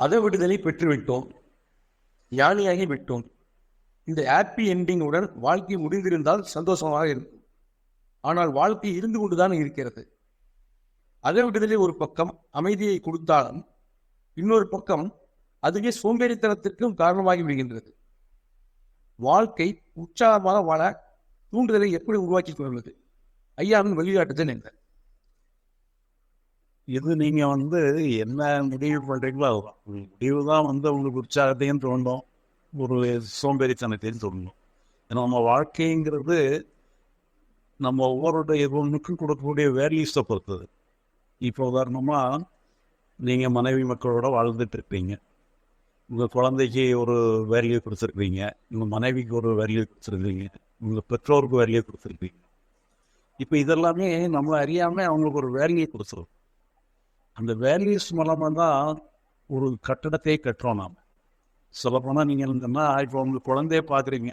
அதை விடுதலை பெற்றுவிட்டோம். ஞானியாகி விட்டோம். இந்த ஹாப்பி என்டிங்குடன் வாழ்க்கை முடிந்திருந்தால் சந்தோஷமாக இருக்கும் ஆனால் வாழ்க்கை இருந்து கொண்டுதான் இருக்கிறது. அதை விடுதலை ஒரு பக்கம் அமைதியை கொடுத்தாலும் இன்னொரு பக்கம் அதுவே சோம்பேறித்தனத்திற்கும் காரணமாகி விடுகின்றது. வாழ்க்கை உற்சாகமாக வாழ தூண்டுதலை எப்படி உருவாக்கி கொள்வது ஐயாவின் வழிகாட்டுதல் என்ன? இது நீங்க வந்து என்ன முடிவு பண்றீங்களோ அதுதான் முடிவு தான் வந்து உங்களுக்கு உற்சாகத்தையும் தோணும் ஒரு சோம்பேறித்தனத்தையும் தோணும் ஏன்னா நம்ம வாழ்க்கைங்கிறது நம்ம ஒவ்வொருடைய ஒன்றுக்கும் கொடுக்கக்கூடிய வேல்யூஸை பொறுத்தது. இப்போ உதாரணமாக நீங்கள் மனைவி மக்களோட வாழ்ந்துட்டு இருப்பீங்க உங்கள் குழந்தைக்கு ஒரு வேல்யூ கொடுத்துருக்கீங்க. உங்கள் மனைவிக்கு ஒரு வேல்யூ கொடுத்துருக்கீங்க. உங்கள் பெற்றோருக்கு வேல்யூ கொடுத்துருக்கீங்க. இப்போ இதெல்லாமே நம்ம அறியாமல் அவங்களுக்கு ஒரு வேல்யூ கொடுத்துருவோம் அந்த வேல்யூஸ் மூலமாக தான் ஒரு கட்டடத்தை கட்டுறோம் நாம். சொல்லப்போனால் நீங்கள் இருந்தோம்னா இப்போ உங்கள் குழந்தைய பார்க்குறீங்க.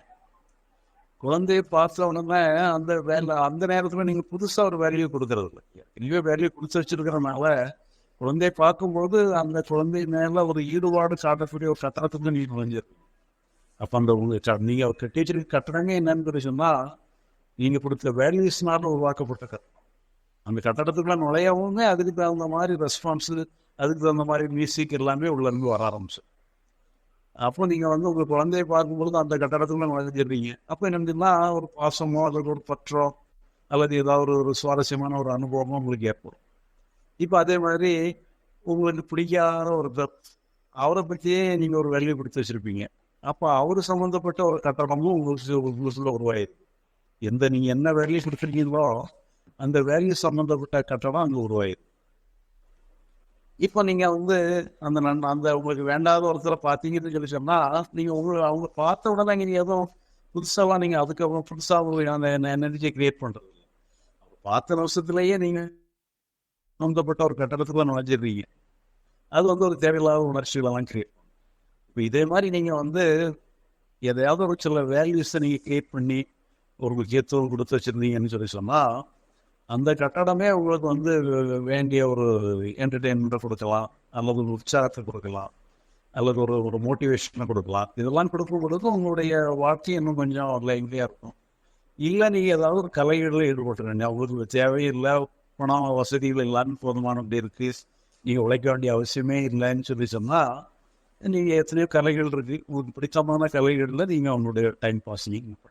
குழந்தைய பார்த்த உடனே அந்த வேலை அந்த நேரத்தில் நீங்கள் புதுசாக ஒரு வேல்யூ கொடுக்கறது இல்லை. இதுவே வேல்யூ கொடுத்து வச்சிருக்கிறனால குழந்தைய பார்க்கும்போது அந்த குழந்தை மேலே ஒரு ஈடுபாடு காட்டக்கூடிய ஒரு கட்டடத்துக்கு நீங்கள் நுழைஞ்சிருக்கு அப்போ அந்த உங்கள் நீங்கள் டீச்சருக்கு கட்டுறாங்க என்னன்னு சொன்னால் நீங்கள் கொடுத்த வேல்யூஸ்னால உருவாக்கப்பட்ட கட்டடம் அந்த கட்டடத்துக்குள்ள நுழையவுமே அதுக்கு தகுந்த மாதிரி ரெஸ்பான்ஸு அதுக்கு தகுந்த மாதிரி மியூசிக் எல்லாமே உள்ளேருந்து வர ஆரம்பிச்சு. அப்போ நீங்கள் வந்து உங்கள் குழந்தைய பார்க்கும்பொழுது அந்த கட்டடத்துக்குள்ள நுழைஞ்சிடுறீங்க. அப்போ என்னன்னா ஒரு பாசமோ அல்லது ஒரு பற்றோ அல்லது ஏதாவது ஒரு ஒரு சுவாரஸ்யமான ஒரு அனுபவமோ உங்களுக்கு ஏற்படும். இப்போ அதே மாதிரி உங்களுக்கு பிடிக்காத ஒரு அவரை பற்றியே நீங்கள் ஒரு வேல்யூ பிடிச்சி வச்சுருப்பீங்க. அப்போ அவர் சம்மந்தப்பட்ட ஒரு கட்டடமும் உங்களுக்கு உங்களுக்குள்ள உருவாயிருக்கு எந்த நீங்கள் என்ன வேல்யூ கொடுத்துருக்கீங்களோ அந்த வேல்யூ சம்மந்தப்பட்ட கட்டடம் அங்கே உருவாயிருக்கு. இப்போ நீங்கள் வந்து அந்த நன் அந்த உங்களுக்கு வேண்டாத ஒருத்தரை பார்த்தீங்கன்னு சொல்லி சொன்னால் நீங்கள் உங்களை அவங்க பார்த்த உடனே நீங்கள் எதுவும் புதுசாக நீங்கள் அதுக்கப்புறம் புதுசாக ஒரு அந்த எனர்ஜியை கிரியேட் பண்ணுறது பார்த்த நிமிஷத்துலேயே நீங்கள் சம்மந்தப்பட்ட ஒரு கட்டடத்துக்குள்ள நுழைஞ்சிடுறீங்க. அது வந்து ஒரு தேவையில்லாத உணர்ச்சிகளெல்லாம் கிரியேட் இப்போ இதே மாதிரி நீங்கள் வந்து எதையாவது ஒரு சில வேல்யூஸை நீங்கள் கிரியேட் பண்ணி ஒரு முக்கியத்துவம் கொடுத்து வச்சுருந்தீங்கன்னு சொல்லி சொன்னால் அந்த கட்டடமே உங்களுக்கு வந்து வேண்டிய ஒரு என்டர்டெயின்மெண்ட்டை கொடுக்கலாம் அல்லது ஒரு உற்சாகத்தை கொடுக்கலாம் அல்லது ஒரு ஒரு மோட்டிவேஷனை கொடுக்கலாம். இதெல்லாம் கொடுக்கும் பொழுது உங்களுடைய வாழ்க்கை இன்னும் கொஞ்சம் லைவ்லியாக இருக்கும். இல்லை நீங்கள் ஏதாவது ஒரு கலைகளில் ஈடுபட்டுருங்க உங்களுக்கு தேவையில்லை பணம் வசதிகள் இல்லாமல் போதுமான இருக்குது நீங்கள் உழைக்க வேண்டிய அவசியமே இல்லைன்னு சொல்லி சொன்னால் நீங்கள் எத்தனையோ கலைகள் இருக்குது உங்களுக்கு பிடித்தமான கலைகளில் நீங்கள் உங்களுடைய டைம் பாஸ் நீங்கள்